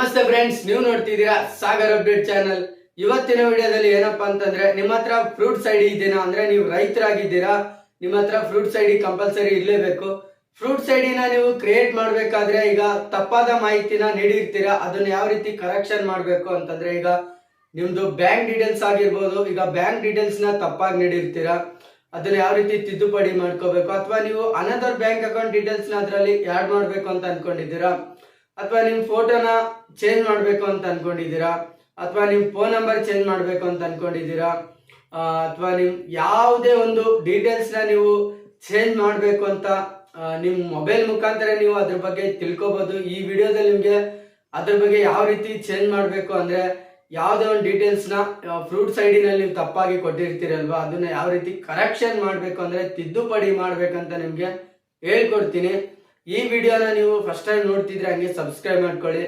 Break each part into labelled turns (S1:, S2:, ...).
S1: ನಮಸ್ತೆ ಫ್ರೆಂಡ್ಸ್ ನೀವು ನೋಡ್ತಿದ್ದೀರಾ ಸಾಗರ್ ಅಪ್ಡೇಟ್ ಚಾನಲ್ ಇವತ್ತಿನ ವಿಡಿಯೋದಲ್ಲಿ ಏನಪ್ಪಾ ಅಂತಂದ್ರೆ, ನಿಮ್ಮ ಹತ್ರ ಫ್ರೂಟ್ಸ್ ಐಡಿ ಇದೆಯಾ ಅಂದ್ರೆ ನೀವು ರೈತರಾಗಿದ್ದೀರಾ, ನಿಮ್ಮ ಹತ್ರ ಫ್ರೂಟ್ಸ್ ಐಡಿ ಕಂಪಲ್ಸರಿ ಇರಲೇಬೇಕು. ಫ್ರೂಟ್ಸ್ ಐಡಿನ ನೀವು ಕ್ರಿಯೇಟ್ ಮಾಡಬೇಕಾದ್ರೆ ಈಗ ತಪ್ಪಾದ ಮಾಹಿತಿನ ನೀಡಿರ್ತೀರಾ, ಅದನ್ನ ಯಾವ ರೀತಿ ಕರೆಕ್ಷನ್ ಮಾಡಬೇಕು ಅಂತಂದ್ರೆ ಈಗ ನಿಮ್ದು ಬ್ಯಾಂಕ್ ಡೀಟೇಲ್ಸ್ ಆಗಿರ್ಬೋದು, ಈಗ ಬ್ಯಾಂಕ್ ಡೀಟೇಲ್ಸ್ನ ತಪ್ಪಾಗಿ ನೀಡಿರ್ತೀರಾ, ಅದನ್ನ ಯಾವ ರೀತಿ ತಿದ್ದುಪಡಿ ಮಾಡ್ಕೋಬೇಕು, ಅಥವಾ ನೀವು ಅನದರ್ ಬ್ಯಾಂಕ್ ಅಕೌಂಟ್ ಡೀಟೇಲ್ಸ್ನ ಅದರಲ್ಲಿ ಆಡ್ ಮಾಡಬೇಕು ಅಂತ ಅನ್ಕೊಂಡಿದ್ದೀರಾ ಅಥವಾ ನಿಮ್ ಫೋಟೋನ ಚೇಂಜ್ ಮಾಡಬೇಕು ಅಂತ ಅನ್ಕೊಂಡಿದ್ದೀರಾ? ಅಥವಾ ನಿಮ್ ಫೋನ್ ನಂಬರ್ ಚೇಂಜ್ ಮಾಡಬೇಕು ಅಂತ ಅನ್ಕೊಂಡಿದ್ದೀರಾ? ಅಥವಾ ನಿಮ್ ಯಾವುದೇ ಒಂದು ಡೀಟೇಲ್ಸ್ನ ನೀವು ಚೇಂಜ್ ಮಾಡಬೇಕು ಅಂತ ನಿಮ್ಮ ನಿಮ್ ಮೊಬೈಲ್ ಮುಖಾಂತರ ನೀವು ಅದ್ರ ಬಗ್ಗೆ ತಿಳ್ಕೊಬಹುದು ಈ ವಿಡಿಯೋದಲ್ಲಿ ನಿಮ್ಗೆ ಅದ್ರ ಬಗ್ಗೆ ಯಾವ ರೀತಿ ಚೇಂಜ್ ಮಾಡಬೇಕು ಅಂದ್ರೆ ಯಾವುದೇ ಒಂದು ಡೀಟೇಲ್ಸ್ನ ಫ್ರೂಟ್ಸ್ ಐಡಿನಲ್ಲಿ ನೀವು ತಪ್ಪಾಗಿ ಕೊಟ್ಟಿರ್ತೀರಲ್ವಾ? ಅದನ್ನ ಯಾವ ರೀತಿ ಕರೆಕ್ಷನ್ ಮಾಡಬೇಕು ಅಂದ್ರೆ ತಿದ್ದುಪಡಿ ಮಾಡ್ಬೇಕಂತ ನಿಮ್ಗೆ ಹೇಳ್ಕೊಡ್ತೀನಿ. ಈ ವಿಡಿಯೋನ ನೀವು ಫಸ್ಟ್ ಟೈಮ್ ನೋಡ್ತಿದ್ರೆ ಹಂಗೆ ಸಬ್ಸ್ಕ್ರೈಬ್ ಮಾಡ್ಕೊಳ್ಳಿ.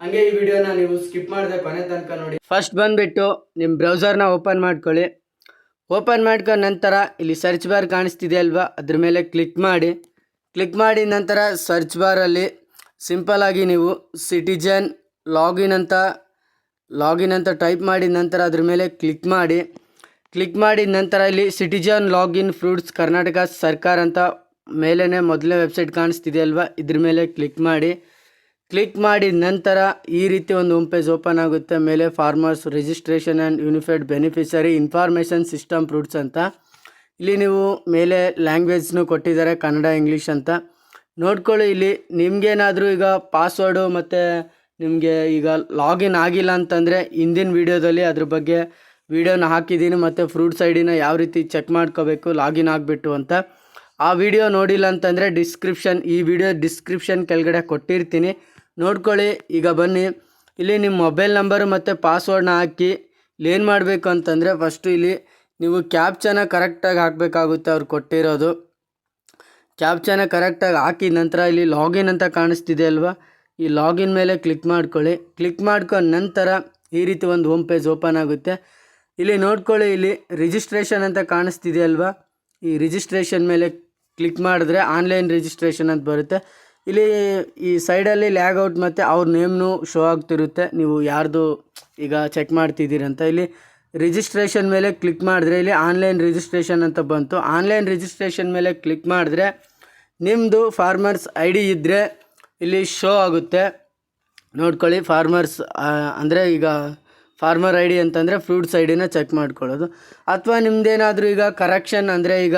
S1: ಹಂಗೆ ಈ ವಿಡಿಯೋನ ನೀವು ಸ್ಕಿಪ್ ಮಾಡದೆ ಕೊನೆ ತನಕ ನೋಡಿ. ಫಸ್ಟ್ ಬಂದ್ಬಿಟ್ಟು ನಿಮ್ಮ ಬ್ರೌಸರ್ನ ಓಪನ್ ಮಾಡ್ಕೊಳ್ಳಿ. ಓಪನ್ ಮಾಡ್ಕೊಂಡ ನಂತರ ಇಲ್ಲಿ ಸರ್ಚ್ ಬಾರ್ ಕಾಣಿಸ್ತಿದೆ ಅಲ್ವಾ? ಅದ್ರ ಮೇಲೆ ಕ್ಲಿಕ್ ಮಾಡಿ. ಕ್ಲಿಕ್ ಮಾಡಿ ನಂತರ ಸರ್ಚ್ ಬಾರಲ್ಲಿ ಸಿಂಪಲಾಗಿ ನೀವು ಸಿಟಿಜನ್ ಲಾಗಿನ್ ಅಂತ ಲಾಗಿನ್ ಅಂತ ಟೈಪ್ ಮಾಡಿದ ನಂತರ ಅದ್ರ ಮೇಲೆ ಕ್ಲಿಕ್ ಮಾಡಿ. ಕ್ಲಿಕ್ ಮಾಡಿದ ನಂತರ ಇಲ್ಲಿ ಸಿಟಿಜನ್ ಲಾಗಿನ್ ಫ್ರೂಟ್ಸ್ ಕರ್ನಾಟಕ ಸರ್ಕಾರ ಅಂತ ಮೇಲೇ ಮೊದಲೇ ವೆಬ್ಸೈಟ್ ಕಾಣಿಸ್ತಿದೆ ಅಲ್ವಾ? ಇದ್ರ ಮೇಲೆ ಕ್ಲಿಕ್ ಮಾಡಿ. ಕ್ಲಿಕ್ ಮಾಡಿದ ನಂತರ ಈ ರೀತಿ ಒಂದು ಹೋಮ್ ಪೇಜ್ ಓಪನ್ ಆಗುತ್ತೆ. ಮೇಲೆ farmers registration and unified beneficiary information system fruits ಅಂತ. ಇಲ್ಲಿ ನೀವು ಮೇಲೆ ಲ್ಯಾಂಗ್ವೇಜ್ನು ಕೊಟ್ಟಿದ್ದಾರೆ, ಕನ್ನಡ ಇಂಗ್ಲೀಷ್ ಅಂತ. ನೋಡ್ಕೊಳ್ಳಿ ಇಲ್ಲಿ ನಿಮಗೇನಾದರೂ ಈಗ ಪಾಸ್ವರ್ಡು ಮತ್ತು ನಿಮಗೆ ಈಗ ಲಾಗಿನ್ ಆಗಿಲ್ಲ ಅಂತಂದರೆ ಹಿಂದಿನ ವೀಡಿಯೋದಲ್ಲಿ ಅದ್ರ ಬಗ್ಗೆ ವೀಡಿಯೋನ ಹಾಕಿದ್ದೀನಿ ಮತ್ತು ಫ್ರೂಟ್ಸ್ ಐಡಿನ ಯಾವ ರೀತಿ ಚೆಕ್ ಮಾಡ್ಕೋಬೇಕು ಲಾಗಿನ್ ಆಗಿಬಿಟ್ಟು ಅಂತ. ಆ ವಿಡಿಯೋ ನೋಡಿಲ್ಲ ಅಂತಂದರೆ ಡಿಸ್ಕ್ರಿಪ್ಷನ್ ಈ ವಿಡಿಯೋ ಡಿಸ್ಕ್ರಿಪ್ಷನ್ ಕೆಳಗಡೆ ಕೊಟ್ಟಿರ್ತೀನಿ. ನೋಡ್ಕೊಳ್ಳಿ, ಈಗ ಬನ್ನಿ. ಇಲ್ಲಿ ನಿಮ್ಮ ಮೊಬೈಲ್ ನಂಬರು ಮತ್ತು ಪಾಸ್ವರ್ಡ್ನ ಹಾಕಿ ಏನು ಮಾಡಬೇಕು ಅಂತಂದರೆ ಫಸ್ಟು ಇಲ್ಲಿ ನೀವು ಕ್ಯಾಪ್ಚನ ಕರೆಕ್ಟಾಗಿ ಹಾಕಬೇಕಾಗುತ್ತೆ ಅವ್ರು ಕೊಟ್ಟಿರೋದು. ಕ್ಯಾಪ್ಚನ ಕರೆಕ್ಟಾಗಿ ಹಾಕಿದ ನಂತರ ಇಲ್ಲಿ ಲಾಗಿನ್ ಅಂತ ಕಾಣಿಸ್ತಿದೆ ಅಲ್ವಾ? ಈ ಲಾಗಿನ್ ಮೇಲೆ ಕ್ಲಿಕ್ ಮಾಡ್ಕೊಳ್ಳಿ. ಕ್ಲಿಕ್ ಮಾಡ್ಕೊಂಡ ನಂತರ ಈ ರೀತಿ ಒಂದು ಹೋಮ್ ಪೇಜ್ ಓಪನ್ ಆಗುತ್ತೆ. ಇಲ್ಲಿ ನೋಡ್ಕೊಳ್ಳಿ, ಇಲ್ಲಿ ರಿಜಿಸ್ಟ್ರೇಷನ್ ಅಂತ ಕಾಣಿಸ್ತಿದೆ ಅಲ್ವಾ? ಈ ರಿಜಿಸ್ಟ್ರೇಷನ್ ಮೇಲೆ ಕ್ಲಿಕ್ ಮಾಡಿದ್ರೆ ಆನ್ಲೈನ್ ರಿಜಿಸ್ಟ್ರೇಷನ್ ಅಂತ ಬರುತ್ತೆ. ಇಲ್ಲಿ ಈ ಸೈಡಲ್ಲಿ ಲ್ಯಾಗ್ಔಟ್ ಮತ್ತು ಅವ್ರ ನೇಮ್ನು ಶೋ ಆಗ್ತಿರುತ್ತೆ. ನೀವು ಯಾರ್ದು ಈಗ ಚೆಕ್ ಮಾಡ್ತಿದ್ದೀರಂತ ಇಲ್ಲಿ ರಿಜಿಸ್ಟ್ರೇಷನ್ ಮೇಲೆ ಕ್ಲಿಕ್ ಮಾಡಿದ್ರೆ ಇಲ್ಲಿ ಆನ್ಲೈನ್ ರಿಜಿಸ್ಟ್ರೇಷನ್ ಅಂತ ಬಂತು. ಆನ್ಲೈನ್ ರಿಜಿಸ್ಟ್ರೇಷನ್ ಮೇಲೆ ಕ್ಲಿಕ್ ಮಾಡಿದ್ರೆ ನಿಮ್ಮದು ಫಾರ್ಮರ್ಸ್ ಐ ಡಿ ಇದ್ದರೆ ಇಲ್ಲಿ ಶೋ ಆಗುತ್ತೆ. ನೋಡ್ಕೊಳ್ಳಿ ಫಾರ್ಮರ್ಸ್ ಅಂದರೆ ಈಗ ಫಾರ್ಮರ್ ಐ ಡಿ ಅಂತಂದರೆ ಫ್ರೂಟ್ಸ್ ಐ ಡಿನ ಚೆಕ್ ಮಾಡ್ಕೊಳ್ಳೋದು. ಅಥವಾ ನಿಮ್ಮದೇನಾದರೂ ಈಗ ಕರೆಕ್ಷನ್ ಅಂದರೆ ಈಗ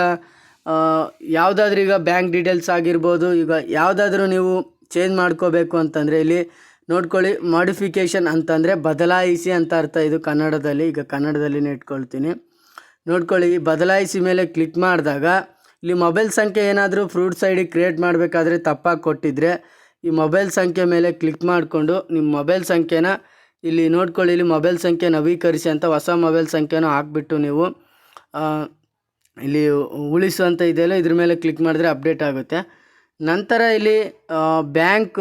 S1: ಯಾವುದಾದ್ರೂ ಈಗ ಬ್ಯಾಂಕ್ ಡೀಟೇಲ್ಸ್ ಆಗಿರ್ಬೋದು, ಈಗ ಯಾವುದಾದ್ರೂ ನೀವು ಚೇಂಜ್ ಮಾಡ್ಕೋಬೇಕು ಅಂತಂದರೆ ಇಲ್ಲಿ ನೋಡ್ಕೊಳ್ಳಿ, ಮಾಡಿಫಿಕೇಷನ್ ಅಂತಂದರೆ ಬದಲಾಯಿಸಿ ಅಂತ ಅರ್ಥ ಇದು ಕನ್ನಡದಲ್ಲಿ, ಈಗ ಕನ್ನಡದಲ್ಲಿನೇ ಇಟ್ಕೊಳ್ತೀನಿ. ನೋಡ್ಕೊಳ್ಳಿ ಬದಲಾಯಿಸಿ ಮೇಲೆ ಕ್ಲಿಕ್ ಮಾಡಿದಾಗ ಇಲ್ಲಿ ಮೊಬೈಲ್ ಸಂಖ್ಯೆ ಏನಾದರೂ ಫ್ರೂಟ್ಸ್ ಐ ಡಿ ಕ್ರಿಯೇಟ್ ಮಾಡಬೇಕಾದ್ರೆ ತಪ್ಪಾಗಿ ಕೊಟ್ಟಿದ್ರೆ ಈ ಮೊಬೈಲ್ ಸಂಖ್ಯೆ ಮೇಲೆ ಕ್ಲಿಕ್ ಮಾಡಿಕೊಂಡು ನಿಮ್ಮ ಮೊಬೈಲ್ ಸಂಖ್ಯೆನ ಇಲ್ಲಿ ನೋಡ್ಕೊಳ್ಳಿ, ಇಲ್ಲಿ ಮೊಬೈಲ್ ಸಂಖ್ಯೆ ನವೀಕರಿಸಿ ಅಂತ ಹೊಸ ಮೊಬೈಲ್ ಸಂಖ್ಯೆನೂ ಹಾಕ್ಬಿಟ್ಟು ನೀವು ಇಲ್ಲಿ ಉಳಿಸು ಅಂತ ಇದೆಯಲ್ಲ ಇದ್ರ ಮೇಲೆ ಕ್ಲಿಕ್ ಮಾಡಿದ್ರೆ ಅಪ್ಡೇಟ್ ಆಗುತ್ತೆ. ನಂತರ ಇಲ್ಲಿ ಬ್ಯಾಂಕ್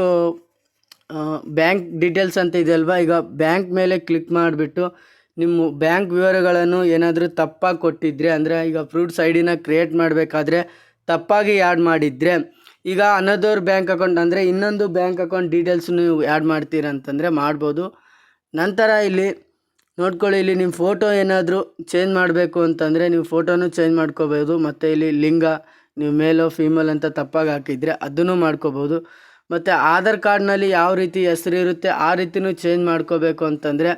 S1: ಬ್ಯಾಂಕ್ ಡೀಟೇಲ್ಸ್ ಅಂತ ಇದೆಯಲ್ವಾ ಈಗ ಬ್ಯಾಂಕ್ ಮೇಲೆ ಕ್ಲಿಕ್ ಮಾಡಿಬಿಟ್ಟು ನಿಮ್ಮ ಬ್ಯಾಂಕ್ ವಿವರಗಳನ್ನು ಏನಾದರೂ ತಪ್ಪಾಗಿ ಕೊಟ್ಟಿದ್ದರೆ ಅಂದರೆ ಈಗ ಫ್ರೂಟ್ಸ್ ಐ ಡಿನ ಕ್ರಿಯೇಟ್ ಮಾಡಬೇಕಾದ್ರೆ ತಪ್ಪಾಗಿ ಆ್ಯಡ್ ಮಾಡಿದರೆ, ಈಗ ಅನದರ್ ಬ್ಯಾಂಕ್ ಅಕೌಂಟ್ ಅಂದರೆ ಇನ್ನೊಂದು ಬ್ಯಾಂಕ್ ಅಕೌಂಟ್ ಡೀಟೇಲ್ಸ್ ನೀವು ಆ್ಯಡ್ ಮಾಡ್ತೀರಂತಂದರೆ ಮಾಡ್ಬೋದು. ನಂತರ ಇಲ್ಲಿ ನೋಡ್ಕೊಳ್ಳಿ, ಇಲ್ಲಿ ನಿಮ್ಮ ಫೋಟೋ ಏನಾದರೂ ಚೇಂಜ್ ಮಾಡಬೇಕು ಅಂತಂದರೆ ನೀವು ಫೋಟೋನು ಚೇಂಜ್ ಮಾಡ್ಕೋಬೋದು, ಮತ್ತು ಇಲ್ಲಿ ಲಿಂಗ, ನೀವು ಮೇಲೋ ಫೀಮೇಲ್ ಅಂತ ತಪ್ಪಾಗಿ ಹಾಕಿದರೆ ಅದನ್ನು ಮಾಡ್ಕೋಬೋದು. ಮತ್ತು ಆಧಾರ್ ಕಾರ್ಡ್ನಲ್ಲಿ ಯಾವ ರೀತಿ ಹೆಸರು ಇರುತ್ತೆ ಆ ರೀತಿನೂ ಚೇಂಜ್ ಮಾಡ್ಕೋಬೇಕು ಅಂತಂದರೆ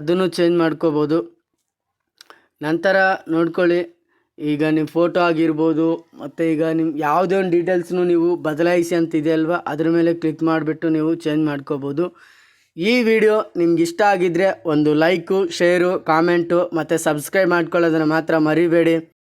S1: ಅದನ್ನು ಚೇಂಜ್ ಮಾಡ್ಕೋಬೋದು. ನಂತರ ನೋಡ್ಕೊಳ್ಳಿ, ಈಗ ನಿಮ್ಮ ಫೋಟೋ ಆಗಿರ್ಬೋದು, ಮತ್ತು ಈಗ ನಿಮ್ಮ ಯಾವುದೇ ಒಂದು ಡೀಟೇಲ್ಸ್ನು ನೀವು ಬದಲಾಯಿಸಿ ಅಂತ ಇದೆಯಲ್ವಾ, ಅದ್ರ ಮೇಲೆ ಕ್ಲಿಕ್ ಮಾಡಿಬಿಟ್ಟು ನೀವು ಚೇಂಜ್ ಮಾಡ್ಕೋಬೋದು. ಈ ವಿಡಿಯೋ ನಿಮ್ಗೆ ಇಷ್ಟ ಆಗಿದ್ದರೆ ಒಂದು ಲೈಕು ಶೇರು ಕಾಮೆಂಟು ಮತ್ತು ಸಬ್ಸ್ಕ್ರೈಬ್ ಮಾಡ್ಕೊಳ್ಳೋದನ್ನು ಮಾತ್ರ ಮರಿಬೇಡಿ.